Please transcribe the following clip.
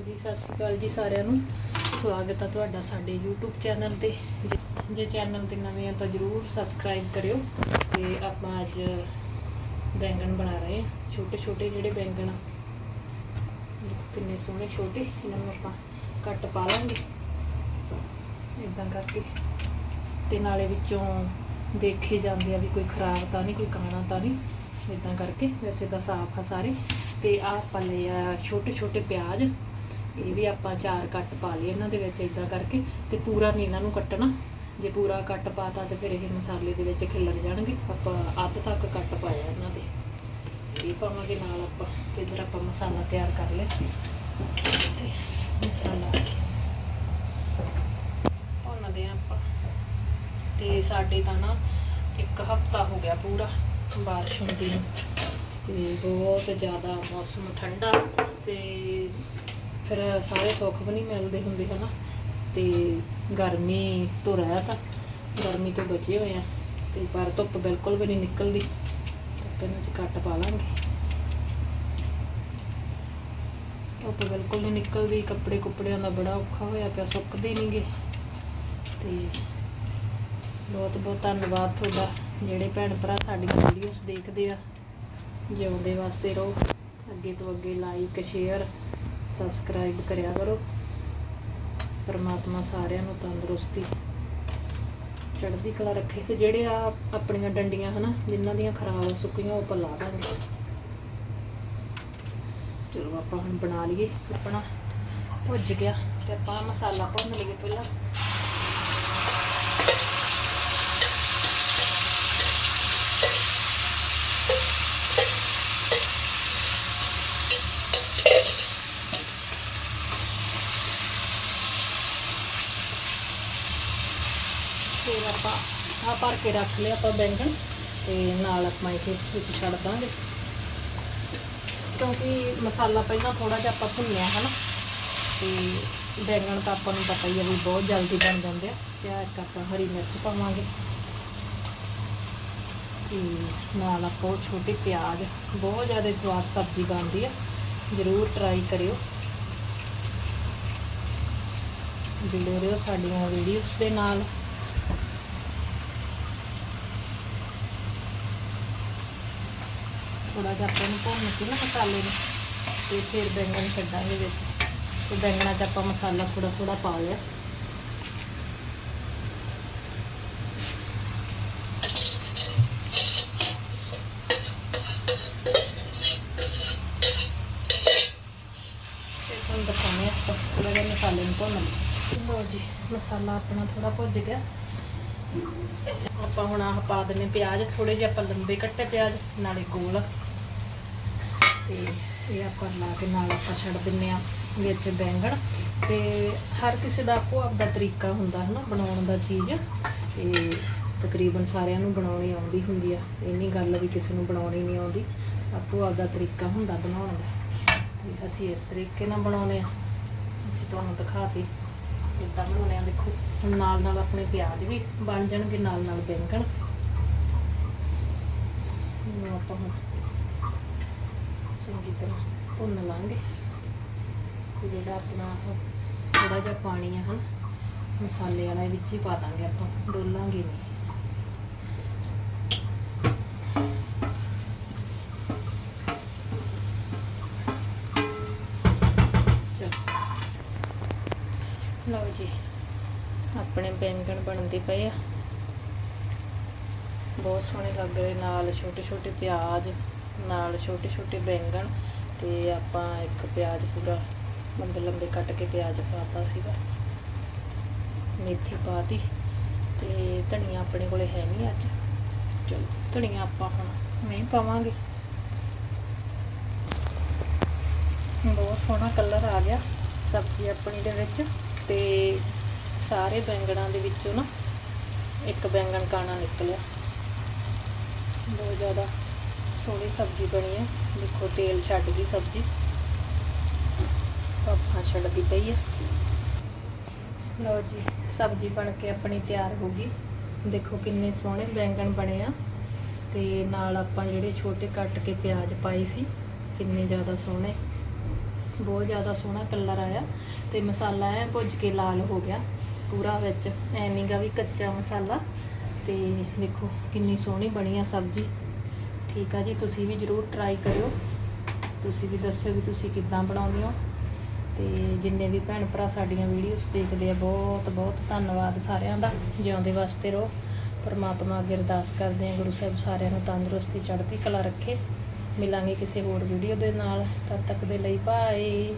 ਹਾਂਜੀ, ਸਤਿ ਸ਼੍ਰੀ ਅਕਾਲ ਜੀ ਸਾਰਿਆਂ ਨੂੰ। ਸਵਾਗਤ ਆ ਤੁਹਾਡਾ ਸਾਡੇ YouTube ਚੈਨਲ ਤੇ। ਜੇ- ਜੇ ਚੈਨਲ ਤੇ ਨਵੇਂ ਆ ਤਾਂ ਜਰੂਰ ਸਬਸਕ੍ਰਾਈਬ ਕਰਿਓ ਤੇ ਆਪਾਂ ਅੱਜ ਬੈਂਗਣ ਬਣਾ ਰਹੇ ਹਾਂ ਛੋਟੇ ਛੋਟੇ ਜਿਹੜੇ ਬੈਂਗਣ ਆ, ਦੇਖੋ ਕਿੰਨੇ ਸੋਹਣੇ ਛੋਟੇ, ਇਹਨਾਂ ਨੂੰ ਆਪਾਂ ਕੱਟ ਪਾ ਲਾਂਗੇ। ਇਦਾਂ ਕਰਕੇ। ਤੇ ਨਾਲੇ ਵਿੱਚੋਂ ਦੇਖੇ ਜਾਂਦੇ ਆ ਵੀ ਕੋਈ ਖਰਾਬ ਤਾਂ ਨਹੀਂ, ਕੋਈ ਕਾਣਾ ਤਾਂ ਨਹੀਂ। ਇਦਾਂ ਕਰਕੇ ਵੈਸੇ ਤਾਂ ਸਾਫ਼ ਆ ਸਾਰੇ। ਤੇ ਆਹ ਪੱਲੇ ਆ ਛੋਟੇ ਛੋਟੇ ਪਿਆਜ਼। ਇਹ ਵੀ ਆਪਾਂ ਚਾਰ ਕੱਟ ਪਾ ਲਏ ਇਹਨਾਂ ਦੇ ਵਿੱਚ ਇਦਾਂ ਕਰਕੇ ਤੇ ਪੂਰਾ ਨਹੀਂ ਇਹਨਾਂ ਨੂੰ ਕੱਟਣਾ। ਜੇ ਪੂਰਾ ਕੱਟ ਪਾਤਾ ਤੇ ਫਿਰ ਇਹ ਮਸਾਲੇ ਦੇ ਵਿੱਚ ਖਿਲਰ ਜਾਣਗੇ। ਆਪਾਂ ਅੱਧ ਤੱਕ ਕੱਟ ਪਾਇਆ ਇਹਨਾਂ ਦੇ। ਇਹ ਪਾਵਾਂਗੇ ਨਾਲ ਆਪਾਂ। ਤੇ ਇਧਰ ਆਪਾਂ ਮਸਾਲਾ ਤਿਆਰ ਕਰ ਲਿਆ। ਤੇ ਮਸਾਲਾ ਭੁੰਨਦੇ ਆ ਆਪਾਂ। ਤੇ ਸਾਡੇ ਤਾਂ ਨਾ ਇੱਕ ਹਫਤਾ ਹੋ ਗਿਆ ਪੂਰਾ ਬਾਰਿਸ਼ ਹੁੰਦੀ ਨੂੰ। ਤੇ ਬਹੁਤ ਜ਼ਿਆਦਾ ਮੌਸਮ ਠੰਡਾ। ਤੇ ਫਿਰ ਸਾਰੇ ਸੁੱਖ ਵੀ ਨਹੀਂ ਮਿਲਦੇ ਹੁੰਦੇ, ਹਨਾ? ਤੇ ਗਰਮੀ ਤੋਂ ਰਹਿਤ ਆ, ਗਰਮੀ ਤੋਂ ਬਚੇ ਹੋਏ ਆ, ਤੇ ਪਰ ਧੁੱਪ ਬਿਲਕੁਲ ਵੀ ਨਹੀਂ ਨਿਕਲਦੀ, ਧੁੱਪ ਇਹਨਾਂ 'ਚ ਕੱਟ ਪਾ ਲਾਂਗੇ। ਧੁੱਪ ਬਿਲਕੁਲ ਨਹੀਂ ਨਿਕਲਦੀ, ਕੱਪੜੇ ਕੁੱਪੜਿਆਂ ਦਾ ਬੜਾ ਔਖਾ ਹੋਇਆ ਪਿਆ, ਸੁੱਕਦੇ ਨਹੀਂਗੇ ਤੇ ਬਹੁਤ ਬਹੁਤ ਧੰਨਵਾਦ ਤੁਹਾਡਾ, ਜਿਹੜੇ ਭੈਣ ਭਰਾ ਸਾਡੀਆਂ ਵੀਡੀਓਜ਼ ਦੇਖਦੇ ਆ। ਜਿਉਂਦੇ ਵਾਸਤੇ ਰਹੋ, ਅੱਗੇ ਤੋਂ ਅੱਗੇ ਲਾਈਕ ਸ਼ੇਅਰ ਸਬਸਕ੍ਰਾਈਬ ਕਰਿਆ ਕਰੋ। ਪਰਮਾਤਮਾ ਸਾਰਿਆਂ ਨੂੰ ਤੰਦਰੁਸਤੀ ਚੜ੍ਹਦੀ ਕਲਾ ਰੱਖੇ ਤੇ ਜਿਹੜੇ ਆ ਆਪਣੀਆਂ ਡੰਡੀਆਂ ਹਨਾ, ਜਿਨ੍ਹਾਂ ਦੀਆਂ ਖਰਾਬ ਸੁੱਕੀਆਂ ਉਹ ਪਲਾ ਦਾਂਗੇ। ਚਲੋ ਆਪਾਂ ਹੁਣ ਬਣਾ ਲਈਏ ਆਪਣਾ। ਭੁੱਜ ਗਿਆ ਤੇ ਆਪਾਂ ਮਸਾਲਾ ਭੁੰਨ ਲਈਏ ਪਹਿਲਾਂ। ਫਿਰ ਆਪਾਂ ਆ ਭਰ ਕੇ ਰੱਖ ਲਿਆ ਆਪਾਂ ਬੈਂਗਣ ਤੇ ਨਾਲ ਆਪਾਂ ਇਹ ਵਿੱਚ ਛੱਡ ਦਾਂਗੇ। ਕਿਉਂਕਿ ਮਸਾਲਾ ਪਹਿਲਾਂ ਥੋੜਾ ਜਿਹਾ ਆਪਾਂ ਭੁੰਨਿਆ ਹੈ ਨਾ, ਤੇ ਬੈਂਗਣ ਤਾਂ ਆਪਾਂ ਨੂੰ ਪਤਾ ਹੀ ਹੈ ਵੀ ਬਹੁਤ ਜਲਦੀ ਬਣ ਜਾਂਦੇ ਆ ਤਿਆਰ ਆਪਾਂ ਹਰੀ ਮਿਰਚ ਪਾਵਾਂਗੇ। ਤੇ ਨਾਲ ਆਪਾਂ ਛੋਟੇ ਪਿਆਜ਼, ਬਹੁਤ ਜ਼ਿਆਦਾ ਸਵਾਦ ਸਬਜ਼ੀ ਬਣਦੀ ਆ, ਜ਼ਰੂਰ ਟਰਾਈ ਕਰਿਓ। ਜੁੜੇ ਰਹੋ ਸਾਡੀਆਂ ਵੀਡੀਓਜ਼ ਦੇ ਨਾਲ। ਥੋੜਾ ਜਿਹਾ ਆਪਾਂ ਨੂੰ ਭੁੰਨ ਕੇ ਨਾ ਮਸਾਲੇ ਨੂੰ, ਤੇ ਫਿਰ ਬੈਂਗਣ ਛੱਡਾਂਗੇ ਵਿੱਚ। ਤੇ ਬੈਂਗਣਾ 'ਚ ਆਪਾਂ ਮਸਾਲਾ ਥੋੜਾ ਥੋੜਾ ਪਾ ਲਿਆ। ਤੇ ਦਿਖਾਉਂਦੇ ਆਪਾਂ ਥੋੜਾ ਜਿਹਾ ਮਸਾਲੇ ਨੂੰ ਭੁੰਨ ਲਈਏ। ਲਓ ਜੀ, ਮਸਾਲਾ ਆਪਣਾ ਥੋੜਾ ਭੁੱਜ ਗਿਆ। ਆਪਾਂ ਹੁਣ ਆਹ ਪਾ ਦਿੰਨੇ ਪਿਆਜ਼ ਥੋੜੇ ਜਿਹੇ ਆਪਾਂ ਲੰਬੇ ਕੱਟੇ ਪਿਆਜ਼, ਨਾਲੇ ਗੋਲ। ਤੇ ਇਹ ਆਪਾਂ ਲਾ ਕੇ ਨਾਲ ਆਪਾਂ ਛੱਡ ਦਿੰਨੇ ਆ ਵਿੱਚ ਬੈਂਗਣ। ਤੇ ਹਰ ਕਿਸੇ ਦਾ ਆਪੋ ਆਪਦਾ ਤਰੀਕਾ ਹੁੰਦਾ ਹੈ ਨਾ ਬਣਾਉਣ ਦਾ ਚੀਜ਼। ਤੇ ਤਕਰੀਬਨ ਸਾਰਿਆਂ ਨੂੰ ਬਣਾਉਣੀ ਆਉਂਦੀ ਹੁੰਦੀ ਆ। ਇਹ ਨਹੀਂ ਗੱਲ ਵੀ ਕਿਸੇ ਨੂੰ ਬਣਾਉਣੀ ਨਹੀਂ ਆਉਂਦੀ। ਆਪੋ ਆਪਦਾ ਤਰੀਕਾ ਹੁੰਦਾ ਬਣਾਉਣ ਦਾ। ਤੇ ਅਸੀਂ ਇਸ ਤਰੀਕੇ ਨਾਲ ਬਣਾਉਨੇ ਆ ਅਸੀਂ ਤੁਹਾਨੂੰ ਦਿਖਾਤੀ ਜਿੱਦਾਂ ਬਣਾਉਣੇ ਆ? ਦੇਖੋ, ਹੁਣ ਨਾਲ ਨਾਲ ਆਪਣੇ ਪਿਆਜ਼ ਵੀ ਬਣ ਜਾਣਗੇ, ਨਾਲ ਨਾਲ ਬੈਂਗਣ। ਇਹਨੂੰ ਆਪਾਂ ਹੁਣ ਚੰਗੀ ਤਰ੍ਹਾਂ ਭੁੰਨ ਲਾਂਗੇ। ਜਿਹੜਾ ਆਪਣਾ ਥੋੜਾ ਜਿਹਾ ਪਾਣੀ ਆ, ਹਨ? ਮਸਾਲੇ ਵਾਲਾ ਵਿੱਚ ਹੀ ਪਾ ਦਾਂਗੇ ਆਪਾਂ, ਡੋਲਾਂਗੇ ਨਹੀਂ। ਲਓ ਜੀ, ਆਪਣੇ ਬੈਂਗਣ ਬਣਦੇ ਪਏ ਆ। ਬਹੁਤ ਸੋਹਣੇ ਲੱਗ ਰਹੇ ਨਾਲ ਛੋਟੇ ਛੋਟੇ ਪਿਆਜ਼, ਨਾਲ ਛੋਟੇ ਛੋਟੇ ਬੈਂਗਣ ਤੇ ਆਪਾਂ ਇੱਕ ਪਿਆਜ਼ ਪੂਰਾ ਲੰਬੇ ਲੰਬੇ ਕੱਟ ਕੇ ਪਿਆਜ਼ ਪਾਤਾ ਸੀਗਾ। ਮੇਥੀ ਪਾਤੀ ਤੇ ਧਨੀਆ ਆਪਣੇ ਕੋਲੇ ਹੈ ਨਹੀਂ ਅੱਜ। ਚਲੋ, ਧਨੀਆ ਆਪਾਂ ਹੁਣ ਨਹੀਂ ਪਾਵਾਂਗੇ। ਬਹੁਤ ਸੋਹਣਾ ਕਲਰ ਆ ਗਿਆ ਸਬਜ਼ੀ ਆਪਣੀ ਦੇ ਵਿੱਚ। ਤੇ ਸਾਰੇ ਬੈਂਗਣਾਂ ਦੇ ਵਿੱਚੋਂ ਨਾ ਇੱਕ ਬੈਂਗਣ ਕਾਣਾ ਨਿਕਲਿਆ। ਬਹੁਤ ਜ਼ਿਆਦਾ ਸੋਹਣੀ ਸਬਜ਼ੀ ਬਣੀ ਹੈ। ਦੇਖੋ, ਤੇਲ ਛੱਡ ਗਈ ਸਬਜ਼ੀ। ਪਾਪਾ ਛੱਡਦੀ ਪਈ ਹੈ। ਲਓ ਜੀ, ਸਬਜ਼ੀ ਬਣ ਕੇ ਆਪਣੀ ਤਿਆਰ ਹੋ ਗਈ। ਦੇਖੋ ਕਿੰਨੇ ਸੋਹਣੇ ਬੈਂਗਣ ਬਣੇ ਆ। ਤੇ ਨਾਲ ਆਪਾਂ ਜਿਹੜੇ ਛੋਟੇ ਕੱਟ ਕੇ ਪਿਆਜ਼ ਪਾਈ ਸੀ, ਕਿੰਨੇ ਜ਼ਿਆਦਾ ਸੋਹਣੇ। ਬਹੁਤ ਜ਼ਿਆਦਾ ਸੋਹਣਾ ਕਲਰ ਆਇਆ। ਤੇ ਮਸਾਲਾ ਐ ਭੁੱਜ ਕੇ ਲਾਲ ਹੋ ਗਿਆ, ਪੂਰਾ ਵਿੱਚ। ਐਵੇਂ ਗਾ ਵੀ ਕੱਚਾ ਮਸਾਲਾ। ਤੇ ਦੇਖੋ ਕਿੰਨੀ ਸੋਹਣੀ ਬਣੀ ਆ ਸਬਜ਼ੀ। ਠੀਕ ਆ ਜੀ, ਤੁਸੀਂ ਵੀ ਜਰੂਰ ਟਰਾਈ ਕਰਿਓ। ਤੁਸੀਂ ਵੀ ਦੱਸਿਓ ਵੀ ਤੁਸੀਂ ਕਿੱਦਾਂ ਬਣਾਉਂਦੇ ਹੋ। ਤੇ ਜਿੰਨੇ ਵੀ ਭੈਣ ਭਰਾ ਸਾਡੀਆਂ ਵੀਡੀਓਜ਼ ਦੇਖਦੇ ਆ, ਬਹੁਤ ਬਹੁਤ ਧੰਨਵਾਦ ਸਾਰਿਆਂ ਦਾ। ਜਿਉਂਦੇ ਵਾਸਤੇ ਰਹੋ। ਪਰਮਾਤਮਾ ਅੱਗੇ ਅਰਦਾਸ ਕਰਦੇ ਆ ਗੁਰੂ ਸਾਹਿਬ ਸਾਰਿਆਂ ਨੂੰ ਤੰਦਰੁਸਤੀ, ਚੜ੍ਹਦੀ ਕਲਾ ਰੱਖੇ। ਮਿਲਾਂਗੇ ਕਿਸੇ ਹੋਰ ਵੀਡੀਓ ਦੇ ਨਾਲ। ਤਦ ਤੱਕ ਦੇ ਲਈ ਬਾਏ